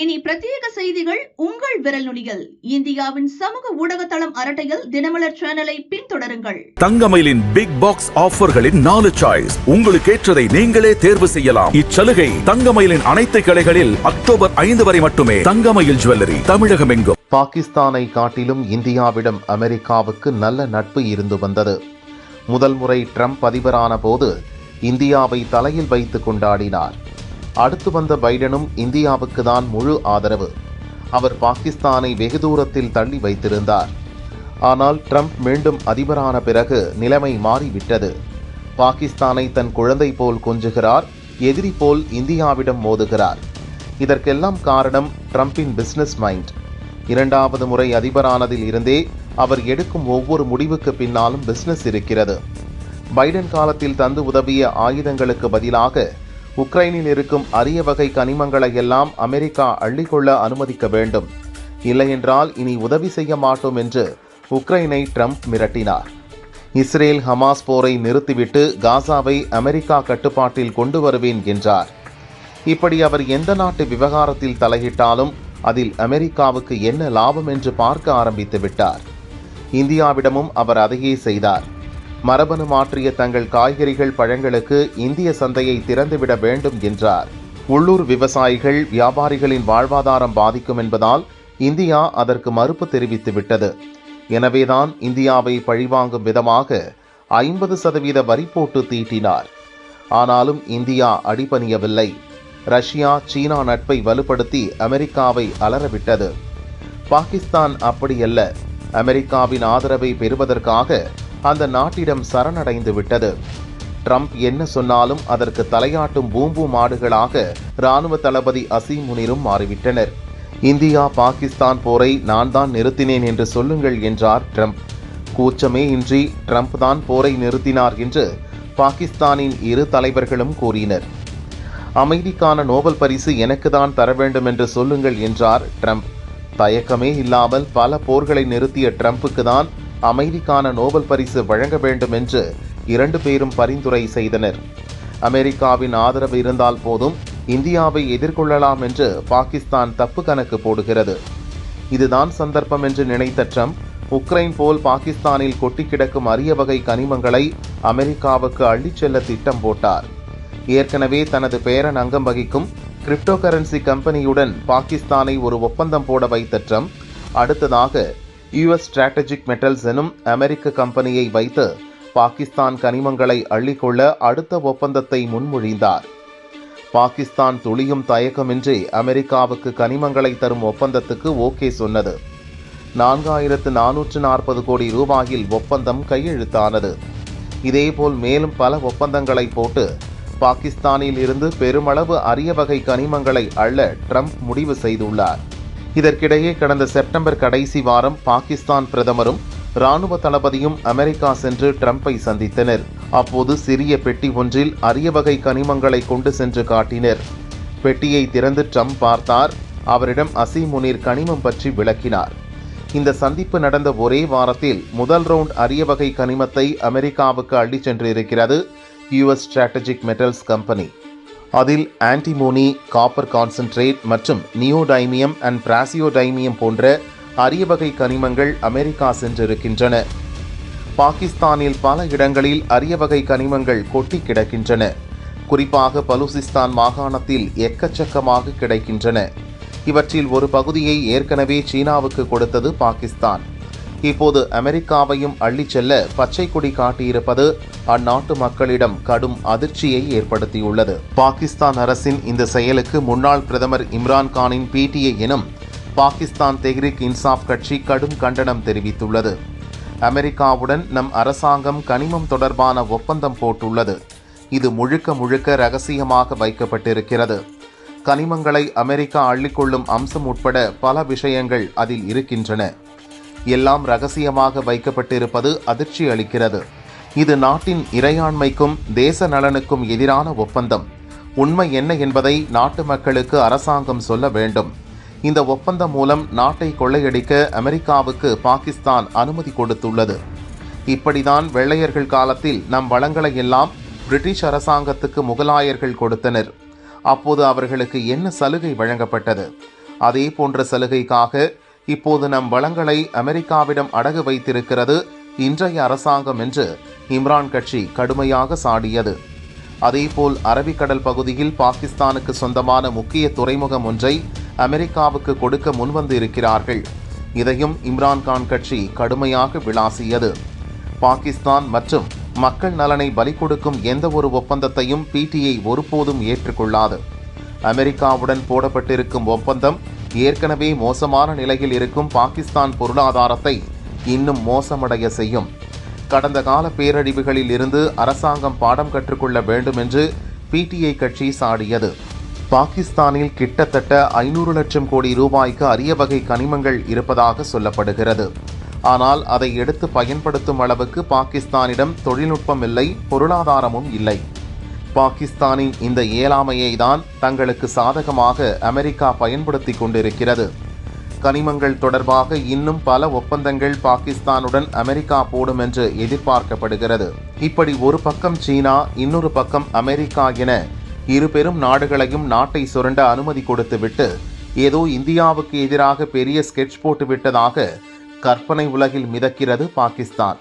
இனி பிரத்யேக செய்திகள் உங்கள் விரல் நுனியில். இந்தியாவின் சமூக ஊடக தளம் அரட்டையில் தினமலர் சேனலை பின்தொடருங்கள். தங்கமயிலின் பிக் பாக்ஸ் ஆஃபர்களின் நாலு சாய்ஸ் உங்களுக்கு ஏற்றதை நீங்களே தேர்வு செய்யலாம். இச்சலுகை தங்கமயிலின் அனைத்து கிளைகளில் அக்டோபர் ஐந்து வரை மட்டுமே. தங்கமயில் ஜுவல்லரி தமிழகம் எங்கும். பாகிஸ்தானை காட்டிலும் இந்தியாவிடம் அமெரிக்காவுக்கு நல்ல நட்பு இருந்து வந்தது. முதல் முறை ட்ரம்ப் அதிபரான போது இந்தியாவை தலையில் வைத்து கொண்டாடினார். அடுத்து வந்த பைடனும் இந்தியாவுக்கு தான் முழு ஆதரவு. அவர் பாகிஸ்தானை வெகு தூரத்தில் தள்ளி வைத்திருந்தார். ஆனால் ட்ரம்ப் மீண்டும் அதிபரான பிறகு நிலைமை மாறிவிட்டது. பாகிஸ்தானை தன் குழந்தை போல் கொஞ்சுகிறார் எதிரி போல் இந்தியாவிடம் மோதுகிறார். இதற்கெல்லாம் காரணம் ட்ரம்பின் பிஸ்னஸ் மைண்ட் இரண்டாவது முறை அதிபரானதில் இருந்தே அவர் எடுக்கும் ஒவ்வொரு முடிவுக்கு பின்னாலும் பிஸ்னஸ் இருக்கிறது. பைடன் காலத்தில் தந்து உதவிய ஆயுதங்களுக்கு பதிலாக உக்ரைனில் இருக்கும் அரிய வகை கனிமங்களை எல்லாம் அமெரிக்கா அள்ளிக்கொள்ள அனுமதிக்க வேண்டும். இல்லையென்றால் இனி உதவி செய்ய மாட்டோம் என்று உக்ரைனை ட்ரம்ப் மிரட்டினார். இஸ்ரேல் ஹமாஸ் போரை நிறுத்திவிட்டு காசாவை அமெரிக்கா கட்டுப்பாட்டில் கொண்டு வருவேன் என்றார். இப்படி அவர் எந்த நாட்டு விவகாரத்தில் தலையிட்டாலும் அதில் அமெரிக்காவுக்கு என்ன லாபம் என்று பார்க்க ஆரம்பித்து விட்டார். இந்தியாவிடமும் அவர் அதையே செய்தார். மரபணு மாற்றிய தங்கள் காய்கறிகள் பழங்களுக்கு இந்திய சந்தையை திறந்துவிட வேண்டும் என்றார். உள்ளூர் விவசாயிகள் வியாபாரிகளின் வாழ்வாதாரம் பாதிக்கும் என்பதால் இந்தியா அதற்கு மறுப்பு தெரிவித்து விட்டது. எனவேதான் இந்தியாவை பழிவாங்கும் விதமாக ஐம்பது சதவீத வரி போட்டு தீட்டினார். ஆனாலும் இந்தியா அடிபணியவில்லை. ரஷ்யா சீனா நட்பை வலுப்படுத்தி அமெரிக்காவை அலறவிட்டது. பாகிஸ்தான் அப்படியல்ல. அமெரிக்காவின் ஆதரவை பெறுவதற்காக அந்த நாட்டிடம் சரணடைந்து விட்டது. ட்ரம்ப் என்ன சொன்னாலும் அதற்கு தலையாட்டும் பூம்பு மாடுகளாக ராணுவ தளபதி அசீம் முனிரும் மாறிவிட்டனர். இந்தியா பாகிஸ்தான் போரை நான் தான் நிறுத்தினேன் என்று சொல்லுங்கள் என்றார் ட்ரம்ப். கூச்சமே இன்றி ட்ரம்ப் தான் போரை நிறுத்தினார் என்று பாகிஸ்தானின் இரு தலைவர்களும் கூறினர். அமைதிக்கான நோபல் பரிசு எனக்கு தான் தர வேண்டும் என்று சொல்லுங்கள் என்றார் ட்ரம்ப். தயக்கமே இல்லாமல் பல போர்களை நிறுத்திய ட்ரம்புக்கு தான் அமைதிக்கான நோபல் பரிசு வழங்க வேண்டும் என்று இரண்டு பேரும் பரிந்துரை செய்தனர். அமெரிக்காவின் ஆதரவு இருந்தால் போதும் இந்தியாவை எதிர்கொள்ளலாம் என்று பாகிஸ்தான் தப்பு கணக்கு போடுகிறது. இதுதான் சந்தர்ப்பம் என்று நினைத்த ட்ரம்ப் உக்ரைன் போல் பாகிஸ்தானில் கொட்டி கிடக்கும் அரிய வகை கனிமங்களை அமெரிக்காவுக்கு அள்ளிச் செல்ல திட்டம் போட்டார். ஏற்கனவே தனது பேரன் அங்கம் வகிக்கும் கிரிப்டோ கரன்சி கம்பெனியுடன் பாகிஸ்தானை ஒரு ஒப்பந்தம் போட வைத்த ட்ரம்ப் அடுத்ததாக யுஎஸ் ஸ்ட்ராட்டஜிக் மெட்டல்ஸ் எனும் அமெரிக்க கம்பெனியை வைத்து பாகிஸ்தான் கனிமங்களை அள்ளிக்கொள்ள அடுத்த ஒப்பந்தத்தை முன்மொழிந்தார். பாகிஸ்தான் துளியும் தயக்கமின்றி அமெரிக்காவுக்கு கனிமங்களை தரும் ஒப்பந்தத்துக்கு ஓகே சொன்னது. நான்காயிரத்து நானூற்று நாற்பது கோடி ரூபாயில் ஒப்பந்தம் கையெழுத்தானது. இதேபோல் மேலும் பல ஒப்பந்தங்களை போட்டு பாகிஸ்தானில் இருந்து பெருமளவு அரிய வகை கனிமங்களை அள்ள ட்ரம்ப் முடிவு செய்துள்ளார். இதற்கிடையே கடந்த செப்டம்பர் கடைசி வாரம் பாகிஸ்தான் பிரதமரும் ராணுவ தளபதியும் அமெரிக்கா சென்று ட்ரம்பை சந்தித்தனர். அப்போது சிறிய பெட்டி ஒன்றில் அரிய வகை கனிமங்களை கொண்டு சென்று காட்டினர். பெட்டியை திறந்து ட்ரம்ப் பார்த்தார். அவரிடம் அசீம் முனீர் கனிமம் பற்றி விளக்கினார். இந்த சந்திப்பு நடந்த ஒரே வாரத்தில் முதல் ரவுண்ட் அரிய வகை கனிமத்தை அமெரிக்காவுக்கு அள்ளிச் சென்றிருக்கிறது யுஎஸ் ஸ்ட்ராட்டஜிக் மெட்டல்ஸ் கம்பெனி. அதில் ஆன்டிமோனி காப்பர் கான்சென்ட்ரேட் மற்றும் நியோடைமியம் அண்ட் பிராசியோடைமியம் போன்ற அரிய வகை கனிமங்கள் அமெரிக்கா சென்றிருக்கின்றன. பாகிஸ்தானில் பல இடங்களில் அரிய வகை கனிமங்கள் கொட்டி கிடக்கின்றன. குறிப்பாக பலூசிஸ்தான் மாகாணத்தில் எக்கச்சக்கமாக கிடைக்கின்றன. இவற்றில் ஒரு பகுதியை ஏற்கனவே சீனாவுக்கு கொடுத்தது பாகிஸ்தான். இப்போது அமெரிக்காவையும் அள்ளிச் செல்ல பச்சை கொடி காட்டியிருப்பது அந்நாட்டு மக்களிடம் கடும் அதிர்ச்சியை ஏற்படுத்தியுள்ளது. பாகிஸ்தான் அரசின் இந்த செயலுக்கு முன்னாள் பிரதமர் இம்ரான்கானின் பிடிஐ எனும் பாகிஸ்தான் தெஹ்ரிக் இன்சாஃப் கட்சி கடும் கண்டனம் தெரிவித்துள்ளது. அமெரிக்காவுடன் நம் அரசாங்கம் கனிமம் தொடர்பான ஒப்பந்தம் போட்டுள்ளது. இது முழுக்க முழுக்க ரகசியமாக வைக்கப்பட்டிருக்கிறது. கனிமங்களை அமெரிக்கா அள்ளிக்கொள்ளும் அம்சம் உட்பட பல விஷயங்கள் அதில் இருக்கின்றன. எல்லாம் ரகசியமாக வைக்கப்பட்டிருப்பது அதிர்ச்சி அளிக்கிறது. இது நாட்டின் இறையாண்மைக்கும் தேச நலனுக்கும் எதிரான ஒப்பந்தம். உண்மை என்ன என்பதை நாட்டு மக்களுக்கு அரசாங்கம் சொல்ல வேண்டும். இந்த ஒப்பந்தம் மூலம் நாட்டை கொள்ளையடிக்க அமெரிக்காவுக்கு பாகிஸ்தான் அனுமதி கொடுத்துள்ளது. இப்படிதான் வெள்ளையர்கள் காலத்தில் நம் வளங்களை எல்லாம் பிரிட்டிஷ் அரசாங்கத்துக்கு முகலாயர்கள் கொடுத்தனர். அப்போது அவர்களுக்கு என்ன சலுகை வழங்கப்பட்டது? அதே போன்ற சலுகைக்காக இப்போது நம் வளங்களை அமெரிக்காவிடம் அடகு வைத்திருக்கிறது இன்றைய அரசாங்கம் என்று இம்ரான் கட்சி கடுமையாக சாடியது. அதேபோல் அரபிக்கடல் பகுதியில் பாகிஸ்தானுக்கு சொந்தமான முக்கிய துறைமுகம் ஒன்றை அமெரிக்காவுக்கு கொடுக்க முன்வந்து இருக்கிறார்கள் இதையும் இம்ரான்கான் கட்சி கடுமையாக விளாசியது. பாகிஸ்தான் மற்றும் மக்கள் நலனை பலி கொடுக்கும் எந்த ஒரு ஒப்பந்தத்தையும் பிடிஐ ஒருபோதும் ஏற்றுக்கொள்ளாது. அமெரிக்காவுடன் போடப்பட்டிருக்கும் ஒப்பந்தம் ஏற்கனவே மோசமான நிலையில் இருக்கும் பாகிஸ்தான் பொருளாதாரத்தை இன்னும் மோசமடைய செய்யும். கடந்த கால பேரழிவுகளில் இருந்து அரசாங்கம் பாடம் கற்றுக்கொள்ள வேண்டும் என்று பிடிஐ கட்சி சாடியது. பாகிஸ்தானில் கிட்டத்தட்ட ஐநூறு லட்சம் கோடி ரூபாய்க்கு அரிய வகை கனிமங்கள் இருப்பதாக சொல்லப்படுகிறது. ஆனால் அதை எடுத்து பயன்படுத்தும் அளவுக்கு பாகிஸ்தானிடம் தொழில்நுட்பம் இல்லை பொருளாதாரமும் இல்லை. பாகிஸ்தானின் இந்த இயலாமையை தான் தங்களுக்கு சாதகமாக அமெரிக்கா பயன்படுத்தி கொண்டிருக்கிறது. கனிமங்கள் தொடர்பாக இன்னும் பல ஒப்பந்தங்கள் பாகிஸ்தானுடன் அமெரிக்கா போடும் என்று எதிர்பார்க்கப்படுகிறது. இப்படி ஒரு பக்கம் சீனா இன்னொரு பக்கம் அமெரிக்கா என இரு பெரும் நாடுகளையும் நாட்டை சுரண்ட அனுமதி கொடுத்துவிட்டு ஏதோ இந்தியாவுக்கு எதிராக பெரிய ஸ்கெட்ச் போட்டு விட்டதாக கற்பனை உலகில் மிதக்கிறது பாகிஸ்தான்.